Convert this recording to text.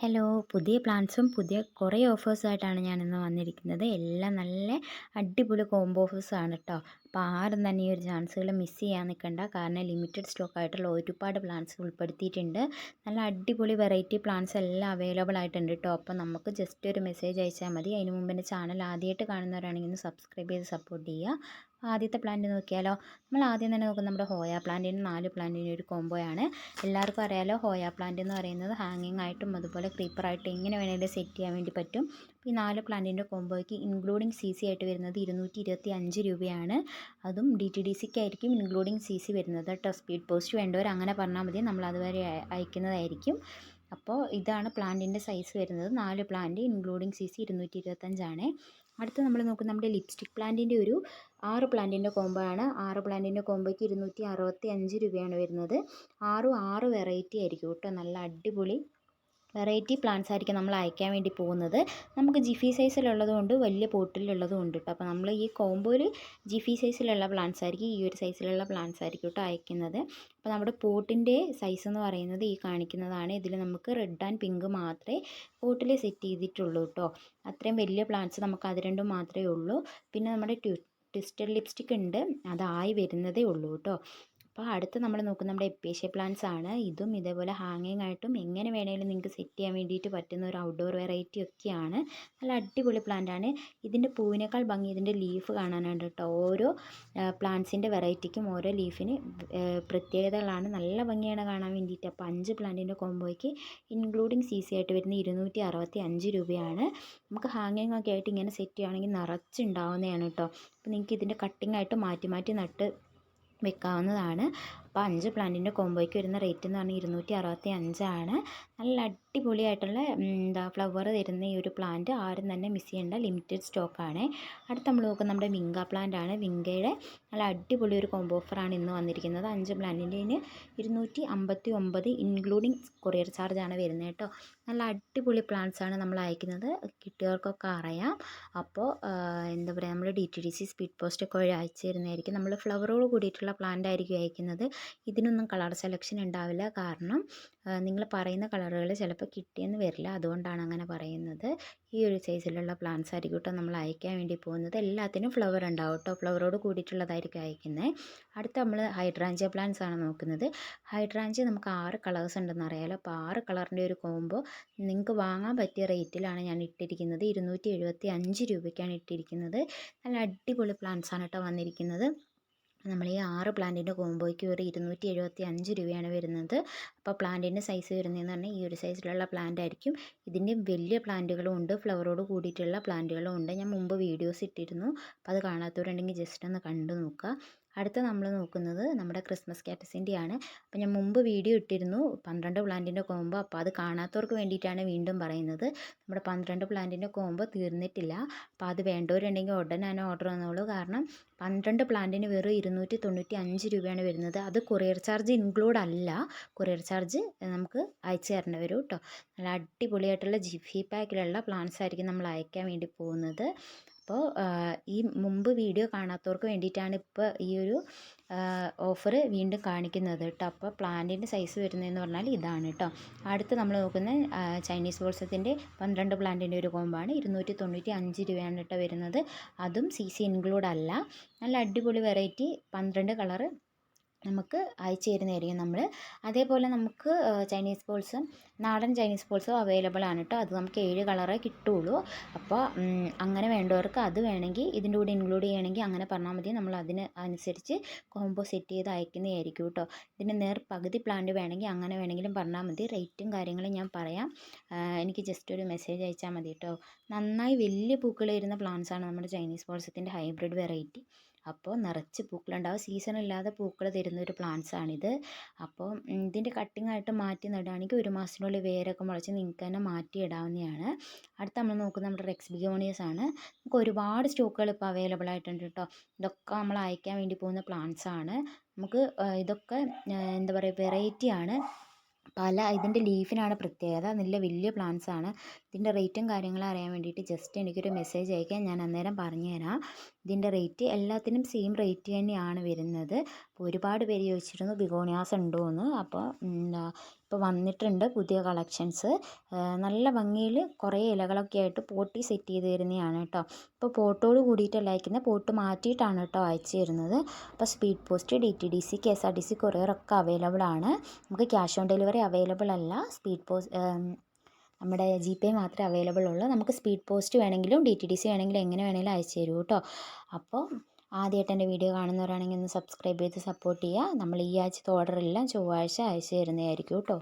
Hello പുതിയ പ്ലാൻസും പുതിയ കുറേ ഓഫേഴ്സായിട്ടാണ് ഞാനിന്ന് വന്നിരിക്കുന്നത്. എല്ലാം നല്ല അടിപൊളി കോംബോ ഓഫേഴ്സാണ് കേട്ടോ അപ്പോൾ ആരും തന്നെ ഈ ഒരു ചാൻസുകൾ മിസ് ചെയ്യാൻ നിൽക്കണ്ട. കാരണം ലിമിറ്റഡ് സ്റ്റോക്ക് ആയിട്ടുള്ള ഒരുപാട് പ്ലാൻസ് ഉൾപ്പെടുത്തിയിട്ടുണ്ട്. നല്ല അടിപൊളി വെറൈറ്റി പ്ലാൻസ് എല്ലാം അവൈലബിൾ ആയിട്ടുണ്ട് കേട്ടോ. അപ്പോൾ നമുക്ക് ജസ്റ്റ് ഒരു മെസ്സേജ് അയച്ചാൽ മതി. അതിന് മുമ്പ് എന്റെ ചാനൽ ആദ്യമായിട്ട് കാണുന്നവരാണെങ്കിൽ ഒന്ന് സബ്സ്ക്രൈബ് ചെയ്ത് സപ്പോർട്ട് ചെയ്യുക. ആദ്യത്തെ പ്ലാന്റ് നോക്കിയാലോ? നമ്മൾ ആദ്യം തന്നെ നോക്കുന്നത് നമ്മുടെ ഹോയ പ്ലാന്റിന് നാല് പ്ലാന്റിന് ഒരു കോംബോയാണ് എല്ലാവർക്കും അറിയാലോ ഹോയ പ്ലാന്റ് എന്ന് പറയുന്നത് ഹാങ്ങിങ് ആയിട്ടും അതുപോലെ ക്രീപ്പറായിട്ടും എങ്ങനെ വേണമെങ്കിലും സെറ്റ് ചെയ്യാൻ വേണ്ടി പറ്റും. ഈ നാല് പ്ലാന്റിന്റെ കോംബോയ്ക്ക് ഇൻക്ലൂഡിങ് സി സി ആയിട്ട് വരുന്നത് ഇരുന്നൂറ്റി ഇരുപത്തി അഞ്ച് രൂപയാണ്. അതും ഡി ടി ഡി സിക്ക് ആയിരിക്കും ഇൻക്ലൂഡിങ് സി സി വരുന്നത് കേട്ടോ. സ്പീഡ് പോസ്റ്റ് വേണ്ടവർ അങ്ങനെ പറഞ്ഞാൽ മതി. നമ്മൾ അതുവരെ അയക്കുന്നതായിരിക്കും. അപ്പോൾ ഇതാണ് പ്ലാന്റിന്റെ സൈസ് വരുന്നത്. നാല് പ്ലാന്റ് ഇൻക്ലൂഡിങ് സി സി ഇരുന്നൂറ്റി ഇരുപത്തഞ്ചാണ് അടുത്ത് നമ്മൾ നോക്കുന്നത് നമ്മുടെ ലിപ്സ്റ്റിക് പ്ലാന്റിന്റെ ഒരു ആറ് പ്ലാന്റിന്റെ കോംബോ ആണ്. ആറ് പ്ലാന്റിന്റെ കോംബോയ്ക്ക് ഇരുന്നൂറ്റി അറുപത്തി അഞ്ച് രൂപയാണ് വരുന്നത്. ആറും ആറ് വെറൈറ്റി ആയിരിക്കും കേട്ടോ. നല്ല അടിപൊളി വെറൈറ്റി പ്ലാന്റ്സ് ആയിരിക്കും നമ്മൾ അയക്കാൻ വേണ്ടി പോകുന്നത്. നമുക്ക് ജിഫി സൈസിലുള്ളതും ഉണ്ട് വലിയ പോട്ടിലുള്ളതും ഉണ്ട് കേട്ടോ അപ്പോൾ നമ്മൾ ഈ കോമ്പോയിൽ ജിഫി സൈസിലുള്ള പ്ലാന്റ്സ് ആയിരിക്കും ഈ ഒരു സൈസിലുള്ള പ്ലാന്റ്സ് ആയിരിക്കും കേട്ടോ അയക്കുന്നത്. അപ്പോൾ നമ്മുടെ പോട്ടിന്റെ സൈസ് എന്ന് പറയുന്നത് ഈ കാണിക്കുന്നതാണ്. ഇതിൽ നമുക്ക് റെഡ് ആൻഡ് പിങ്ക് മാത്രമേ പോട്ടിൽ സെറ്റ് ചെയ്തിട്ടുള്ളൂ കേട്ടോ അത്രയും വലിയ പ്ലാന്റ്സ് നമുക്ക് അത് രണ്ടും മാത്രമേ ഉള്ളൂ. പിന്നെ നമ്മുടെ ട്വിസ്റ്റഡ് ലിപ്സ്റ്റിക് ഉണ്ട്. അതായി വരുന്നതേ ഉള്ളൂ കേട്ടോ അപ്പോൾ അടുത്ത് നമ്മൾ നോക്കുന്ന നമ്മുടെ എപ്പേഷ്യ പ്ലാന്റ്സ് ആണ്. ഇതും ഇതേപോലെ ഹാങ്ങിങ് ആയിട്ടും എങ്ങനെ വേണമെങ്കിലും നിങ്ങൾക്ക് സെറ്റ് ചെയ്യാൻ വേണ്ടിയിട്ട് പറ്റുന്ന ഒരു ഔട്ട്ഡോർ വെറൈറ്റി ഒക്കെയാണ്. നല്ല അടിപൊളി പ്ലാന്റ് ആണ്. ഇതിന്റെ പൂവിനേക്കാൾ ഭംഗി ഇതിന്റെ ലീഫ് കാണാനുണ്ട് കേട്ടോ. ഓരോ പ്ലാന്റ്സിന്റെ വെറൈറ്റിക്കും ഓരോ ലീഫിന് പ്രത്യേകതകളാണ്. നല്ല ഭംഗിയാണ് കാണാൻ വേണ്ടിയിട്ട്. അപ്പോൾ അഞ്ച് പ്ലാന്റിന്റെ കോംബോയ്ക്ക് ഇൻക്ലൂഡിങ് സി സി ആയിട്ട് വരുന്ന ഇരുന്നൂറ്റി അറുപത്തി അഞ്ച് രൂപയാണ്. നമുക്ക് ഹാങ്ങിങ് ഒക്കെ ആയിട്ട് ഇങ്ങനെ സെറ്റ് ചെയ്യുകയാണെങ്കിൽ നിറച്ചുണ്ടാവുന്നതാണ് കേട്ടോ. അപ്പോൾ നിങ്ങൾക്ക് ഇതിന്റെ കട്ടിങ് ആയിട്ട് മാറ്റി മാറ്റി നട്ട് വെക്കാവുന്നതാണ്. അപ്പോൾ അഞ്ച് പ്ലാന്റിന്റെ കോംബോയ്ക്ക് വരുന്ന റേറ്റ് എന്ന് പറഞ്ഞാൽ ഇരുന്നൂറ്റി അറുപത്തി അഞ്ചാണ് നല്ല അടിപൊളിയായിട്ടുള്ള എന്താ ഫ്ലവർ തരുന്ന ഈ ഒരു പ്ലാന്റ് ആരും തന്നെ മിസ് ചെയ്യേണ്ട ലിമിറ്റഡ് സ്റ്റോക്കാണ് അടുത്ത നമ്മൾ നോക്കുന്നത് നമ്മുടെ വിങ്ക പ്ലാന്റ് ആണ്. വിങ്കയുടെ നല്ല അടിപൊളി ഒരു കോംബോ ഓഫറാണ് ഇന്ന് വന്നിരിക്കുന്നത്. അഞ്ച് പ്ലാന്റിന്റെ ഇരുന്നൂറ്റി അമ്പത്തി ഒമ്പത് ഇൻക്ലൂഡിങ് കൊറിയർ ചാർജാണ് വരുന്നത് കേട്ടോ. നല്ല അടിപൊളി പ്ലാന്റ്സ് ആണ് നമ്മൾ അയക്കുന്നത്. കിട്ടിയവർക്കൊക്കെ അറിയാം. അപ്പോൾ എന്താ പറയുക നമ്മൾ D T D C speed പോസ്റ്റൊക്കെ വഴി അയച്ചു തരുന്നതായിരിക്കും. നമ്മൾ ഫ്ലവറോട് കൂടിയിട്ടുള്ള പ്ലാന്റ് ആയിരിക്കും അയക്കുന്നത്. ഇതിനൊന്നും കളർ സെലക്ഷൻ ഉണ്ടാവില്ല. കാരണം നിങ്ങൾ പറയുന്ന കളറുകൾ ചിലപ്പോൾ കിട്ടിയെന്ന് വരില്ല. അതുകൊണ്ടാണ് അങ്ങനെ പറയുന്നത്. ഈ ഒരു സൈസിലുള്ള പ്ലാന്റ്സ് ആയിരിക്കും കേട്ടോ നമ്മൾ അയക്കാൻ വേണ്ടി പോകുന്നത്. എല്ലാത്തിനും ഫ്ലവർ ഉണ്ടാവും കേട്ടോ. ഫ്ലവറോട് കൂടിയിട്ടുള്ളതായിരിക്കും അയക്കുന്നത് അടുത്ത നമ്മൾ ഹൈഡ്രാഞ്ചിയ പ്ലാന്റ്സ് ആണ് നോക്കുന്നത്. ഹൈഡ്രാഞ്ചിയ നമുക്ക് ആറ് കളേഴ്സ് ഉണ്ടെന്ന് അറിയാലോ. അപ്പോൾ ആറ് കളറിന്റെ ഒരു കോംബോ നിങ്ങൾക്ക് വാങ്ങാൻ പറ്റിയ റേറ്റിലാണ് ഞാൻ ഇട്ടിരിക്കുന്നത്. ഇരുന്നൂറ്റി രൂപയ്ക്കാണ് ഇട്ടിരിക്കുന്നത്. നല്ല അടിപൊളി പ്ലാന്റ്സ് ആണ് കേട്ടോ വന്നിരിക്കുന്നത്. നമ്മൾ ഈ ആറ് പ്ലാന്റിന്റെ കോംബോയ്ക്ക് ഒരു ഇരുന്നൂറ്റി എഴുപത്തി അഞ്ച് രൂപയാണ് വരുന്നത്. അപ്പോൾ പ്ലാന്റിന്റെ സൈസ് വരുന്നതെന്ന് പറഞ്ഞാൽ ഈ ഒരു സൈസിലുള്ള പ്ലാന്റ് ആയിരിക്കും. ഇതിന്റെ വലിയ പ്ലാന്റുകളും ഉണ്ട്. ഫ്ലവറോട് കൂടിയിട്ടുള്ള പ്ലാന്റുകളും ഉണ്ട്. ഞാൻ മുമ്പ് വീഡിയോസ് ഇട്ടിരുന്നു. അപ്പോൾ അത് കാണാത്തവരുണ്ടെങ്കിൽ ജസ്റ്റ് ഒന്ന് കണ്ടു നോക്കുക. അടുത്ത നമ്മൾ നോക്കുന്നത് നമ്മുടെ ക്രിസ്മസ് കാറ്റസിന്റെയാണ്. അപ്പോൾ ഞാൻ മുമ്പ് വീഡിയോ ഇട്ടിരുന്നു പന്ത്രണ്ട് പ്ലാന്റിന്റെ കോംബോ. അപ്പോൾ അത് കാണാത്തവർക്ക് വേണ്ടിയിട്ടാണ് വീണ്ടും പറയുന്നത്. നമ്മുടെ പന്ത്രണ്ട് പ്ലാന്റിന്റെ കോംബോ തീർന്നിട്ടില്ല. അപ്പോൾ അത് വേണ്ടവരുണ്ടെങ്കിൽ ഉടനെ തന്നെ ഓർഡർ വന്നോളൂ കാരണം പന്ത്രണ്ട് പ്ലാന്റിന് വെറും ഇരുന്നൂറ്റി തൊണ്ണൂറ്റി അഞ്ച് രൂപയാണ് വരുന്നത്. അത് കൊറിയർ ചാർജ് ഇൻക്ലൂഡ് അല്ല. കൊറിയർ ചാർജ് നമുക്ക് അയച്ചു തരേണ്ടി വരും കേട്ടോ. നല്ല അടിപൊളിയായിട്ടുള്ള ജിഫി പാക്കിലുള്ള പ്ലാന്റ്സ് ആയിരിക്കും നമ്മൾ അയക്കാൻ വേണ്ടി പോകുന്നത്. അപ്പോൾ ഈ മുമ്പ് വീഡിയോ കാണാത്തവർക്ക് വേണ്ടിയിട്ടാണ് ഇപ്പോൾ ഈ ഒരു ഓഫർ വീണ്ടും കാണിക്കുന്നത് കേട്ടോ. അപ്പോൾ പ്ലാന്റിന്റെ സൈസ് വരുന്നതെന്ന് പറഞ്ഞാൽ ഇതാണ് കേട്ടോ. അടുത്ത് നമ്മൾ നോക്കുന്നത് ചൈനീസ് ബോൾസത്തിന്റെ പന്ത്രണ്ട് പ്ലാന്റിന്റെ ഒരു കോമ്പാണ്. ഇരുന്നൂറ്റി തൊണ്ണൂറ്റി അഞ്ച് രൂപയാണ് കേട്ടോ വരുന്നത്. അതും സി സി ഇൻക്ലൂഡ് അല്ല. നല്ല അടിപൊളി വെറൈറ്റി പന്ത്രണ്ട് കളറ് നമുക്ക് അയച്ചു തരുന്നതായിരിക്കും നമ്മൾ അതേപോലെ നമുക്ക് ചൈനീസ് ബോൾസും നാടൻ ചൈനീസ് ബോൾസും അവൈലബിൾ ആണ് കേട്ടോ അത് നമുക്ക് ഏഴ് കളറേ കിട്ടുള്ളൂ. അപ്പോൾ അങ്ങനെ വേണ്ടവർക്ക് അത് വേണമെങ്കിൽ ഇതിന്റെ കൂടെ ഇൻക്ലൂഡ് ചെയ്യണമെങ്കിൽ അങ്ങനെ പറഞ്ഞാൽ മതി. നമ്മൾ അതിന് അനുസരിച്ച് കോംബോ സെറ്റ് ചെയ്ത് അയക്കുന്നതായിരിക്കും കേട്ടോ ഇതിന്റെ നേർ പകുതി പ്ലാന്റ് വേണമെങ്കിൽ അങ്ങനെ വേണമെങ്കിലും പറഞ്ഞാൽ മതി. റേറ്റും കാര്യങ്ങളും ഞാൻ പറയാം. എനിക്ക് ജസ്റ്റ് ഒരു മെസ്സേജ് അയച്ചാൽ മതി കേട്ടോ നന്നായി വലിയ പൂക്കൾ വരുന്ന പ്ലാന്റ്സാണ് നമ്മുടെ ചൈനീസ് ബോൾസത്തിന്റെ ഹൈബ്രിഡ് വെറൈറ്റി അപ്പോൾ നിറച്ച് പൂക്കളുണ്ടാവും സീസൺ ഇല്ലാതെ പൂക്കൾ തരുന്ന ഒരു പ്ലാന്റ്സ് ആണിത്. അപ്പോൾ ഇതിന്റെ കട്ടിംഗ് ആയിട്ട് മാറ്റി നടുകയാണെങ്കിൽ ഒരു മാസത്തിനുള്ളിൽ വേരൊക്കെ മുളച്ച് നിങ്ങൾക്ക് തന്നെ മാറ്റി ഇടാവുന്നതാണ്. അടുത്ത നമ്മൾ നോക്കുന്നത് നമ്മുടെ റെക്സ് ബിഗോണിയസ് ആണ്. നമുക്ക് ഒരുപാട് സ്റ്റോക്കുകൾ ഇപ്പോൾ അവൈലബിൾ ആയിട്ടുണ്ട് കേട്ടോ ഇതൊക്കെ നമ്മൾ അയക്കാൻ വേണ്ടി പോകുന്ന പ്ലാന്റ്സ് ആണ്. നമുക്ക് ഇതൊക്കെ എന്താ പറയുക വെറൈറ്റി ആണ്. പല ഇതിന്റെ ലീഫിനാണ് പ്രത്യേകത. നല്ല വലിയ പ്ലാന്റ്സ് ആണ്. ഇതിന്റെ റേറ്റും കാര്യങ്ങളും അറിയാൻ വേണ്ടിയിട്ട് ജസ്റ്റ് എനിക്കൊരു മെസ്സേജ് അയക്കാൻ ഞാൻ അന്നേരം പറഞ്ഞു തരാം ഇതിന്റെ റേറ്റ് എല്ലാത്തിനും സെയിം റേറ്റ് തന്നെയാണ് വരുന്നത്. ഒരുപാട് പേര് ചോദിച്ചിരുന്നു ബിഗോണിയാസ് ഉണ്ടോ എന്ന് അപ്പോൾ എന്താ ഇപ്പോൾ വന്നിട്ടുണ്ട് പുതിയ കളക്ഷൻസ്. നല്ല ഭംഗിയിൽ കുറേ ഇലകളൊക്കെ ആയിട്ട് പോട്ടി സെറ്റ് ചെയ്ത് തരുന്നതാണ് കേട്ടോ. ഇപ്പോൾ പോട്ടോട് കൂടിയിട്ടല്ല അയക്കുന്നത് പോട്ട് മാറ്റിയിട്ടാണ് കേട്ടോ അയച്ചു തരുന്നത്. അപ്പോൾ speed post D T D C K S R T C കൊറിയറൊക്കെ available ആണ്. നമുക്ക് ക്യാഷ് ഓൺ ഡെലിവറി അവൈലബിൾ അല്ല. സ്പീഡ് പോസ്റ്റ് നമ്മുടെ ജി പേ മാത്രമേ അവൈലബിൾ ഉള്ളൂ. നമുക്ക് സ്പീഡ് പോസ്റ്റ് വേണമെങ്കിലും ഡി ടി ഡി സി വേണമെങ്കിലും എങ്ങനെ വേണമെങ്കിലും അയച്ചു തരൂ കേട്ടോ. അപ്പോൾ ആദ്യമായിട്ട് എന്റെ വീഡിയോ കാണുന്നവരാണെങ്കിൽ ഒന്ന് സബ്സ്ക്രൈബ് ചെയ്ത് സപ്പോർട്ട് ചെയ്യുക. നമ്മൾ ഈ ആഴ്ചത്തെ ഓർഡറെല്ലാം ചൊവ്വാഴ്ച അയച്ചു തരുന്നതായിരിക്കും കേട്ടോ.